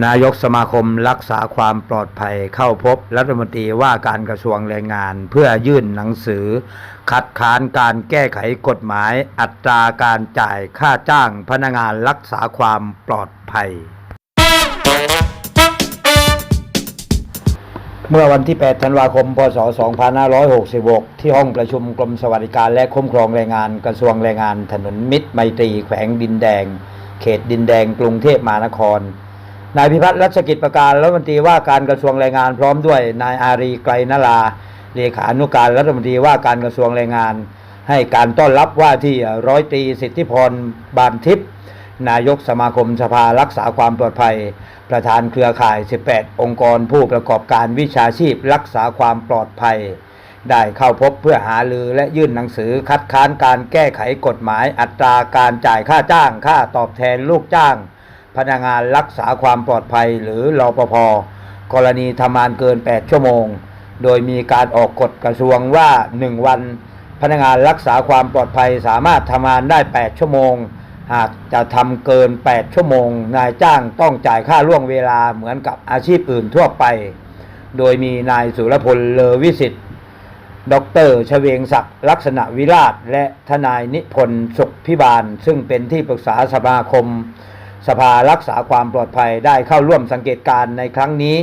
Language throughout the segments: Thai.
นายกสมาคมรักษาความปลอดภัยเข้าพบรัฐมนตรีว่าการกระทรวงแรงงาน เพื่อยื่นหนังสือ คัดค้านการแก้ไขกฎหมาย อัตราการจ่ายค่าจ้างพนักงานรักษาความปลอดภัย เมื่อวันที่ 8 ธันวาคม พศ 2566 ที่ห้องประชุมกรมสวัสดิการและคุ้มครองแรงงานกระทรวงแรงงาน ถนนมิตรไมตรีแขวงดินแดง เขตดินแดงกรุงเทพมหานคร นายพิพัฒน์รัชกิจประการรัฐมนตรีว่าการกระทรวงแรงงานพร้อมด้วยนายอารีไกรนราเลขานุการรัฐมนตรีว่าการกระทรวงแรงงาน ให้การต้อนรับว่าที่ร้อยตรีสิทธิพรบานทิพย์นายกสมาคมสภารักษาความปลอดภัย ประธานเครือข่าย 18 องค์กรผู้ประกอบการวิชาชีพรักษาความปลอดภัย ได้เข้าพบเพื่อหาลือและยื่นหนังสือคัดค้านการแก้ไขกฎหมายอัตราการจ่ายค่าจ้าง ค่าตอบแทนลูกจ้าง พนักงานรักษาความปลอดภัยหรือรอปภกรณีทำงานเกิน 8 ชั่วโมง โดยมีการออกกฎกระทรวงว่า 1 วัน พนักงานรักษาความปลอดภัยสามารถทำงานได้ 8 ชั่วโมง หากจะทำเกิน 8 ชั่วโมง นายจ้างต้องจ่ายค่าล่วงเวลาเหมือนกับอาชีพอื่นทั่วไป โดยมีนายสุรพลเลอวิสิทธิ์ดรชเวงศักดิ์ลักษณะวิราช และทนายนิพนธ์สุขพิบาล ซึ่งเป็นที่ปรึกษาสมาคม สภารักษาความปลอดภัยได้เข้าร่วมสังเกตการณ์ในครั้งนี้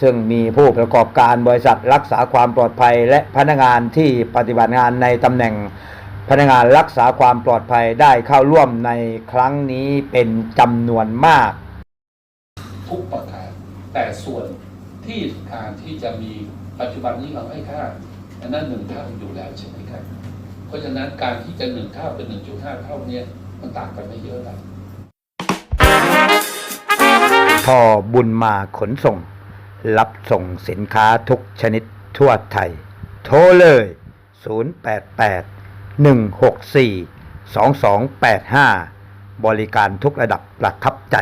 ซึ่งมีผู้ประกอบการบริษัทรักษาความปลอดภัย และพนักงานที่ปฏิบัติงานในตำแหน่ง พนักงานรักษาความปลอดภัยได้เข้าร่วมในครั้งนี้เป็นจำนวนมาก ทุกประการแต่ส่วนที่การที่จะมีปัจจุบันนี้เราให้ค่าอันนั้นหนึ่งเท่าอยู่แล้วใช่ไหมครับ เพราะฉะนั้นการที่จะหนึ่งเท่าเป็นหนึ่งจุดห้าเท่าเนี่ยมันต่างกันไม่เยอะหรอ พอบุญมาขนส่ง รับส่งสินค้าทุกชนิดทั่วไทย โทรเลย 088 164 2285 บริการทุกระดับประทับใจ